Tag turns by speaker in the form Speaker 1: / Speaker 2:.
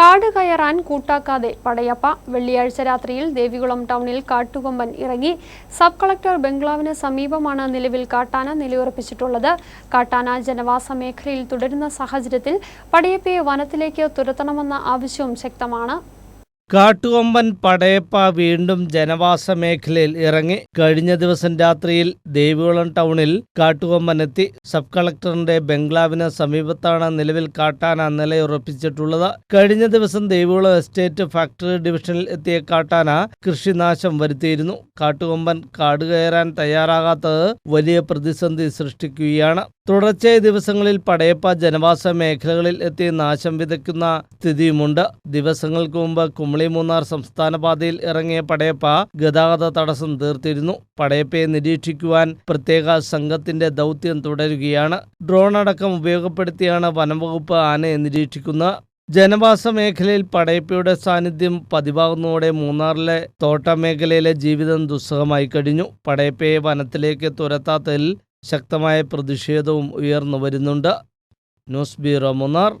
Speaker 1: കാട് കയറാൻ കൂട്ടാക്കാതെ പടയപ്പ വെള്ളിയാഴ്ച രാത്രിയിൽ ദേവികുളം ടൗണിൽ കാട്ടുകൊമ്പൻ ഇറങ്ങി സബ് കളക്ടർ ബംഗ്ലാവിന് സമീപമാണ് നിലവിൽ കാട്ടാന നിലയുറപ്പിച്ചിട്ടുള്ളത്. കാട്ടാന ജനവാസ മേഖലയിൽ തുടരുന്ന സാഹചര്യത്തിൽ പടയപ്പയെ വനത്തിലേക്ക് തുരത്തണമെന്ന ആവശ്യവും ശക്തമാണ്.
Speaker 2: കാട്ടുകൊമ്പൻ പടയപ്പ വീണ്ടും ജനവാസ മേഖലയിൽ ഇറങ്ങി. കഴിഞ്ഞ ദിവസം രാത്രിയിൽ ദേവികുളം ടൗണിൽ കാട്ടുകൊമ്പൻ എത്തി സബ് കളക്ടറിന്റെ ബംഗ്ലാവിന് സമീപത്താണ് നിലവിൽ കാട്ടാന നിലയുറപ്പിച്ചിട്ടുള്ളത്. കഴിഞ്ഞ ദിവസം ദേവികുളം എസ്റ്റേറ്റ് ഫാക്ടറി ഡിവിഷനിൽ എത്തിയ കാട്ടാന കൃഷിനാശം വരുത്തിയിരുന്നു. കാട്ടുകൊമ്പൻ കാട് കയറാൻ തയ്യാറാകാത്തത് വലിയ പ്രതിസന്ധി സൃഷ്ടിക്കുകയാണ്. തുടർച്ചയായ ദിവസങ്ങളിൽ പടയപ്പ ജനവാസ മേഖലകളിൽ എത്തി നാശം വിതയ്ക്കുന്ന സ്ഥിതിയുമുണ്ട്. ദിവസങ്ങൾക്ക് മുമ്പ് കുമളി മൂന്നാർ സംസ്ഥാന പാതയിൽ ഇറങ്ങിയ പടയപ്പ ഗതാഗത തടസ്സം തീർത്തിരുന്നു. പടയപ്പയെ നിരീക്ഷിക്കുവാൻ പ്രത്യേക സംഘത്തിന്റെ ദൗത്യം തുടരുകയാണ്. ഡ്രോൺ അടക്കം ഉപയോഗപ്പെടുത്തിയാണ് വനംവകുപ്പ് ആനയെ നിരീക്ഷിക്കുന്നത്. ജനവാസ മേഖലയിൽ പടയപ്പയുടെ സാന്നിധ്യം പതിവാകുന്നതോടെ മൂന്നാറിലെ തോട്ടമേഖലയിലെ ജീവിതം ദുസ്സഹമായി കഴിഞ്ഞു. പടയപ്പയെ വനത്തിലേക്ക് തുരത്താത്തതിൽ ശക്തമായ പ്രതിഷേധവും ഉയർന്നു വരുന്നുണ്ട്. News bureau Munnar.